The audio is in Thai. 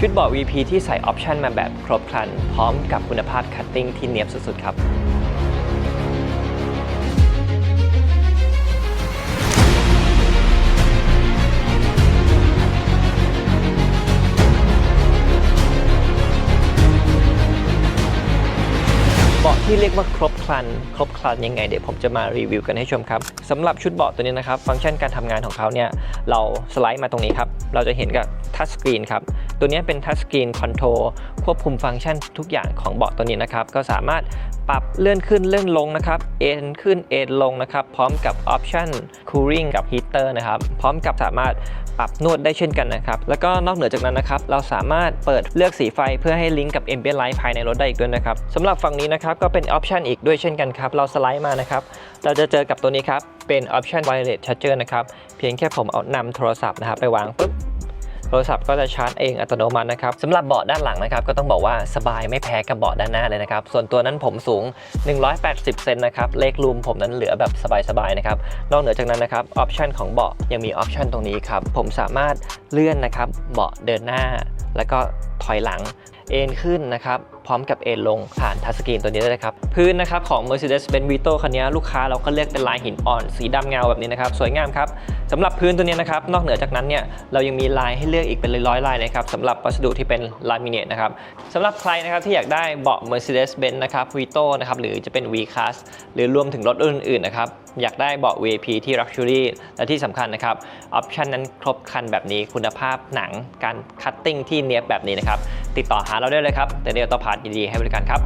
ชุดเบาะ VP ที่ใส่ออปชันมาแบบครบครัน พร้อมกับคุณภาพคัตติ้งที่เนียบสุดๆครับเบาะที่เรียกว่าครบครัน ครบครันยังไงเดี๋ยวผมจะมารีวิวกันให้ชมครับสำหรับชุดเบาะตัวนี้นะครับ ฟังก์ชันการทำงานของเขาเนี่ย เราสไลด์มาตรงนี้ครับ เราจะเห็นกับทัชสกรีนครับ ตัวนี้เป็นทัชสกรีนคอนโทรลควบคุมฟังก์ชันทุกอย่างของเบาะตัวนี้นะครับ ก็สามารถปรับเลื่อนขึ้นเลื่อนลงนะครับ เอนขึ้นเอนลงนะครับ พร้อมกับออปชัน cooling กับ heater นะครับ พร้อมกับสามารถปรับนวดได้เช่นกันนะครับ แล้วก็นอกเหนือจากนั้นนะครับ เราสามารถเปิดเลือกสีไฟเพื่อให้ลิงก์กับ ambient light ภายในรถได้อีกด้วยนะครับสำหรับฝั่งนี้นะครับก็เป็นออปชันอีกด้วยเช่นกันครับ เราสไลด์มานะครับ เราจะเจอกับตัวนี้ครับ เป็นออปชัน wireless charger นะครับ เพียงแค่ผมเอานำโทรศัพท์นะครับไปวางปุ๊บ โทรศัพท์ก็จะชาร์จเองอัตโนมัตินะครับสำหรับเบาะด้านหลังนะครับก็ต้องบอกว่าสบายไม่แพ้กับเบาะด้านหน้าเลยนะครับส่วนตัวนั้นผมสูง 180 เซนนะครับเลขรูมผมนั้นเหลือแบบสบายๆนะครับนอกเหนือจากนั้นนะครับออปชันของเบาะยังมีออปชันตรงนี้ครับผมสามารถเลื่อนนะครับเบาะเดินหน้า แล้วก็ถอยหลัง เอนขึ้นนะครับพร้อมกับเอนลงผ่านทัชสกรีนตัวนี้ได้เลยครับ พื้นนะครับของ Mercedes-Benz Vito คันนี้ลูกค้าเราก็เลือกเป็นลายหินอ่อน สีดำเงาแบบนี้นะครับ สวยงามครับสำหรับพื้นตัวนี้นะครับ นอกเหนือจากนั้นเนี่ยเรายังมีลายให้เลือกอีกเป็นร้อยลายนะครับสำหรับวัสดุที่เป็นลามิเนตนะครับสำหรับใครนะครับที่อยากได้เบาะ Mercedes-Benz นะครับ Vito นะครับหรือจะเป็น V-Class หรือรวมถึงรถอื่นๆนะครับอยากได้เบาะ VIP ที่ Luxury และที่สำคัญนะครับออปชันนั้นครบครันแบบนี้คุณภาพหนังการคัตติ้งที่เนียบแบบนี้นะครับ ติดต่อหาเราได้เลยครับแต่เดียวต่อพาร์ทดีให้บริการครับ